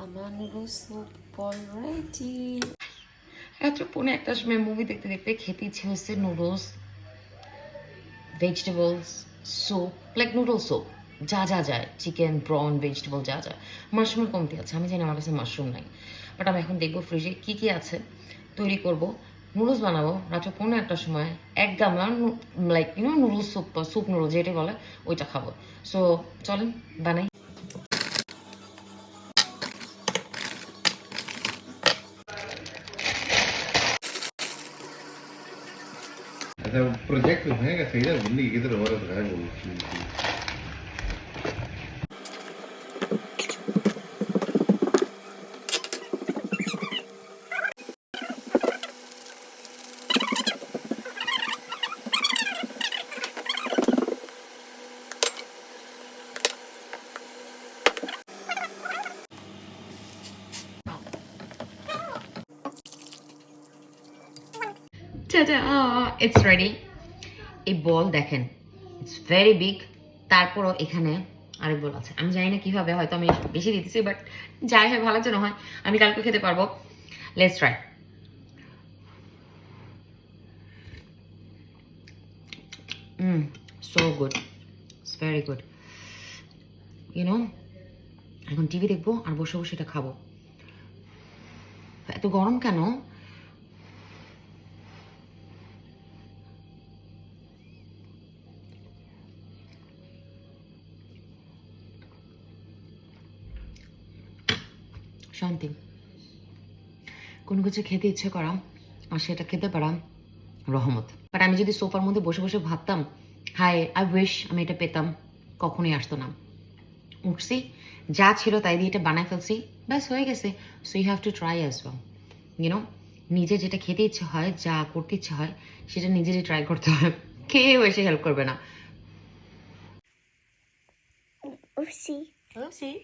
Noodles soup already রাত্রে পৌনে একটার সময় মুভি দেখতে দেখতে খেতে ইচ্ছে হচ্ছে noodles vegetables soup like noodle soup যা যা যায় চিকেন প্রন ভেজিটেবল যা যা। মাশরুমের কমতি আছে, আমি জানি আমার কাছে মাশরুম নাই। বাট আমি এখন দেখব ফ্রিজে কী কী আছে, তৈরি করব নুডলস বানাবো, রাত্রে পৌনে একটার সময় এক গামলা like you know noodles soup soup noodles যেটা বলে, ওইটা খাব। সো চলেন, বানাই। Это проект, знаете, когда в Лиге Гидро Ворот, да, ইটস রেডি এই বল দেখেন ইটস ভেরি বিগ তারপরও এখানে আরেক বল আছে। আমি জানি না কীভাবে হয়তো আমি বেশি দিতেছি বাট যাই হয় ভালো যেন হয়। আমি কালকে খেতে পারব। Let's try Mm, so good. It's very good. এখন টিভি দেখব আর বসে বসে এটা খাব। এত গরম কেন? শান্তি। কোনো কিছু খেতে ইচ্ছে করা আর সেটা খেতে পারা রহমত। বাট আমি যদি সোফার মধ্যে বসে বসে ভাবতাম হাই আই উইশ আমি এটা পেতাম কখনোই আসতো না। উঠছি যা ছিল তাই দিয়ে এটা বানায় ফেলছি ব্যাস হয়ে গেছে। So you have to try as well you know নিজে যেটা খেতে ইচ্ছে হয় যা করতে ইচ্ছে হয় সেটা নিজেরই ট্রাই করতে হয় কেউ এসে হেল্প করবে না। Oopsie. Oopsie.